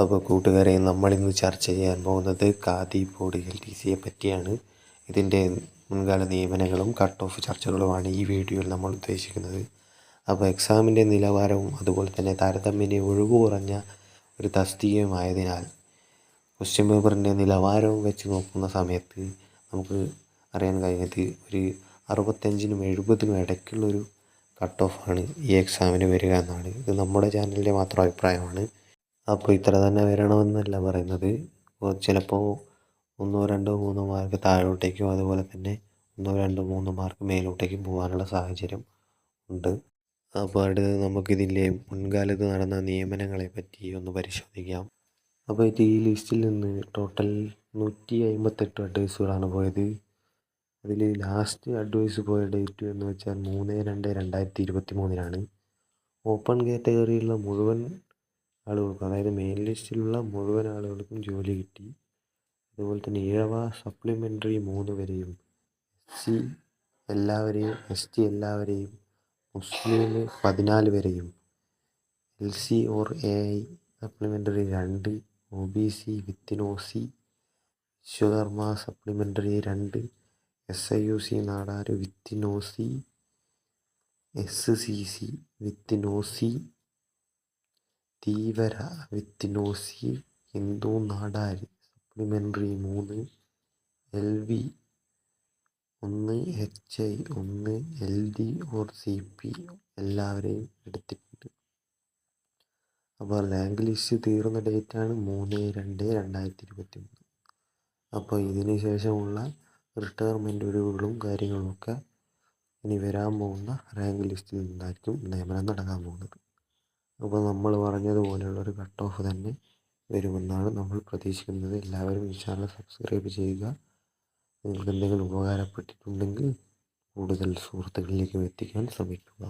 അപ്പോൾ കൂട്ടുകാരെ നമ്മളിന്ന് ചർച്ച ചെയ്യാൻ പോകുന്നത് ഖാദി ബോർഡ് എൽ ടി സിയെ പറ്റിയാണ്. ഇതിന്റെ മുൻകാല നിയമനങ്ങളും കട്ട് ഓഫ് ചർച്ചകളുമാണ് ഈ വീഡിയോയിൽ നമ്മൾ ഉദ്ദേശിക്കുന്നത്. അപ്പോൾ എക്സാമിന്റെ നിലവാരവും അതുപോലെ തന്നെ താരതമ്യേന ഒഴിവ് കുറഞ്ഞ ഒരു തസ്തികയുമായതിനാൽ ക്വസ്റ്റ്യൻ പേപ്പറിന്റെ നിലവാരവും വെച്ച് നോക്കുന്ന സമയത്ത് നമുക്ക് അറിയാൻ കഴിഞ്ഞത് ഒരു അറുപത്തഞ്ചിനും എഴുപതിനും ഇടയ്ക്കുള്ളൊരു കട്ട് ഓഫാണ് ഈ എക്സാമിന് വരിക എന്നാണ്. ഇത് നമ്മുടെ ചാനലിന്റെ മാത്രം അഭിപ്രായമാണ്. അപ്പോൾ ഇത്ര തന്നെ വരണമെന്നല്ല പറയുന്നത്. ചിലപ്പോൾ ഒന്നോ രണ്ടോ മൂന്നോ മാർക്ക് താഴോട്ടേക്കും അതുപോലെ തന്നെ ഒന്നോ രണ്ടോ മൂന്നോ മാർക്ക് മേലോട്ടേക്കും പോകാനുള്ള സാഹചര്യം ഉണ്ട്. അപ്പോൾ അടുത്ത് നമുക്കിതിന്റെ മുൻകാലത്ത് നടന്ന നിയമനങ്ങളെ പറ്റി ഒന്ന് പരിശോധിക്കാം. അപ്പോൾ ഇത് ഈ ലിസ്റ്റിൽ നിന്ന് ടോട്ടൽ നൂറ്റി അമ്പത്തെട്ട് അഡ്വൈസുകളാണ് പോയത്. അതിൽ ലാസ്റ്റ് അഡ്വൈസ് പോയ ഡേറ്റ് എന്ന് വെച്ചാൽ മൂന്ന് രണ്ട് രണ്ടായിരത്തി ഇരുപത്തി മൂന്നിനാണ് ഓപ്പൺ കാറ്റഗറിയിലുള്ള മുഴുവൻ ആളുകൾക്കും അതായത് മെയിൻ ലിസ്റ്റിലുള്ള മുഴുവൻ ആളുകൾക്കും ജോലി കിട്ടി. അതുപോലെ തന്നെ ഇഴവ സപ്ലിമെന്ററി മൂന്ന് വരെയും എസ് സി എല്ലാവരെയും എസ് ടി എല്ലാവരെയും മുസ്ലിം പതിനാല് വരെയും L C or A I supplementary രണ്ട് O B C within O C Vishwakarma supplementary രണ്ട് S I U C Nadar within O C S C C within O C Dheevara within O C Hindu നാടാരി? Supplementary മൂന്ന് L V ഒന്ന് H I ഒന്ന് L D or C P എല്ലാവരെയും എടുത്തിട്ടുണ്ട്. അപ്പോൾ lang list തീർന്ന ഡേറ്റാണ് മൂന്ന് രണ്ട് രണ്ടായിരത്തി ഇരുപത്തി മൂന്ന് അപ്പോൾ ഇതിന് ശേഷമുള്ള റിട്ടയർമെന്റ് ഒഴിവുകളും കാര്യങ്ങളുമൊക്കെ ഇനി വരാൻ പോകുന്ന റാങ്ക് ലിസ്റ്റിൽ നിന്നായിരിക്കും നിയമനം നടക്കാൻ പോകുന്നത്. അപ്പോൾ നമ്മൾ പറഞ്ഞതുപോലെയുള്ള ഒരു കട്ട് ഓഫ് തന്നെ വരുമെന്നാണ് നമ്മൾ പ്രതീക്ഷിക്കുന്നത്. എല്ലാവരും ഈ ചാനൽ സബ്സ്ക്രൈബ് ചെയ്യുക. നിങ്ങൾക്ക് എന്തെങ്കിലും ഉപകാരപ്പെട്ടിട്ടുണ്ടെങ്കിൽ കൂടുതൽ സുഹൃത്തുക്കളിലേക്കും എത്തിക്കാൻ ശ്രമിക്കുക.